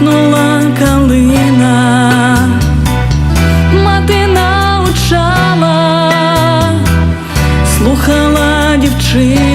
квітнула калина, мати навчала, слухала дівчина.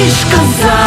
Ateş kazan